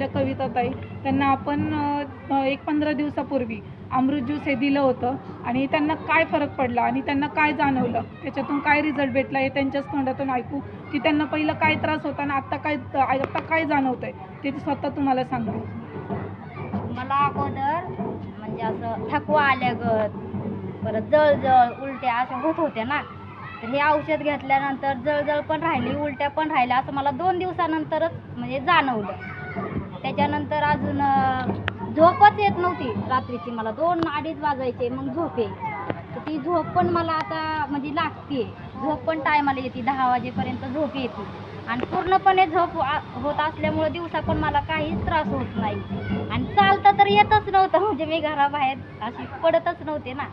आपल्या कविताताई त्यांना आपण एक पंधरा दिवसापूर्वी अमृत ज्यूस हे दिलं होतं आणि त्यांना काय फरक पडला आणि त्यांना काय जाणवलं? त्याच्यातून काय रिझल्ट भेटला हे त्यांच्याच तोंडातून ऐकू की त्यांना पहिलं काय त्रास होता आणि आत्ता काय आत्ता काय जाणवत ते ते स्वतः तुम्हाला सांगतो मला अगोदर म्हणजे असं थकवा आल्यागत परत जळजळ उलट्या अशा होत होत्या ना. तर हे औषध घेतल्यानंतर जळजळ पण राहिली उलट्या पण राहिल्या असं मला दोन दिवसानंतरच म्हणजे जाणवलं. त्याच्यानंतर अजून झोपच येत नव्हती रात्रीची. मला दोन अडीच वाजायचे मग झोप यायची. तर ती झोप पण मला आता म्हणजे लागते झोप पण टायमाला येते दहा वाजेपर्यंत झोप येते. आणि पूर्णपणे झोप होत असल्यामुळे दिवसा पण मला काहीच त्रास होत नाही. आणि चालता तर येतच नव्हतं म्हणजे मी घराबाहेर अशी पडतच नव्हते ना.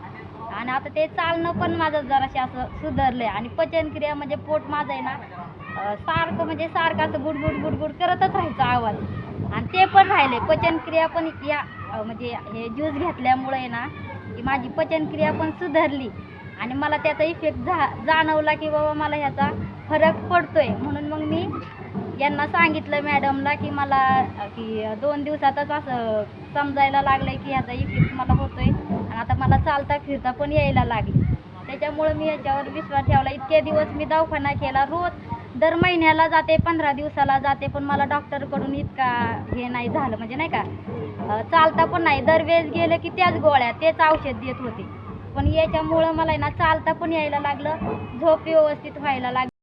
आणि आता ते चालणं पण माझं जराशी असं सुधारलं आहे आणि पचनक्रिया म्हणजे पोट माझं आहे ना सारखं म्हणजे सारखं असं गुडगुड गुडगुड करतच राहायचा आवाज. आणि ते पण राहिले. पचनक्रिया पण या म्हणजे हे ज्यूस घेतल्यामुळे ना की माझी पचनक्रिया पण सुधारली. आणि मला त्याचा इफेक्ट जा जाणवला की बाबा मला ह्याचा फरक पडतोय. म्हणून मग मी यांना सांगितलं मॅडमला की मला की दोन दिवसातच असं समजायला लागलंय की ह्याचा इफेक्ट मला होतोय. आणि आता मला चालता फिरता पण यायला लागली. त्याच्यामुळं मी याच्यावर विश्वास ठेवला. इतके दिवस मी दवाखाना केला रोज. दर महिन्याला जाते पंधरा दिवसाला जाते पण मला डॉक्टरकडून इतका हे नाही झालं म्हणजे नाही का चालता पण नाही. दरवेळेस गेलं की त्याच गोळ्या तेच औषध देत होते. पण याच्यामुळं मला आहे ना चालता पण यायला लागलं झोप व्यवस्थित व्हायला लागली.